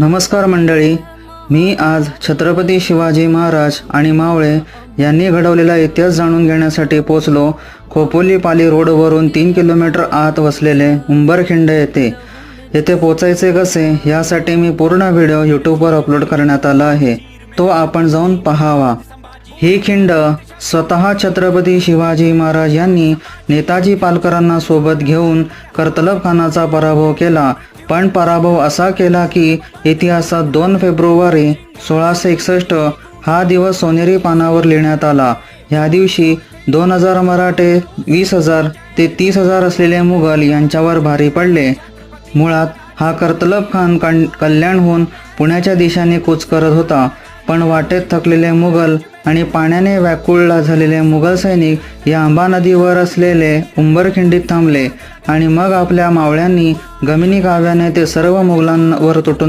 नमस्कार मंडळी. मी आज छत्रपती शिवाजी महाराज आणि मावळे यांनी घडवलेला इतिहास जाणून घेण्यासाठी पोचलो खोपोली पाली रोडवरून तीन किलोमीटर आत वसलेले उंबरखिंड येथे. येथे पोचायचे कसे यासाठी मी पूर्ण व्हिडिओ यूट्यूबवर अपलोड करण्यात आला आहे. तो आपण जाऊन पहावा. ही खिंड स्वतः छत्रपती शिवाजी महाराज यांनी नेताजी पालकरांना सोबत घेऊन कर्तलबखानाचा पराभव केला. पण पराभव असा केला की इतिहासात दोन फेब्रुवारी सोळाशे एकसष्ट हा दिवस सोनेरी पानावर लिहिण्यात आला. ह्या दिवशी दोन हजार मराठे वीस हजार ते तीस हजार असलेले मुघल यांच्यावर भारी पडले. मुळात हा कर्तलब खान कण कल्याणहून पुण्याच्या दिशेने कूच करत होता. पण वाटेत थकलेले मुघल आणि पाण्याने व्याकुळला झालेले मुघल सैनिक या आंबा नदीवर असलेले उंबरखिंडीत थांबले आणि मग आपल्या मावळ्यांनी गमिनी काव्याने ते सर्व मुघलांवर तुटून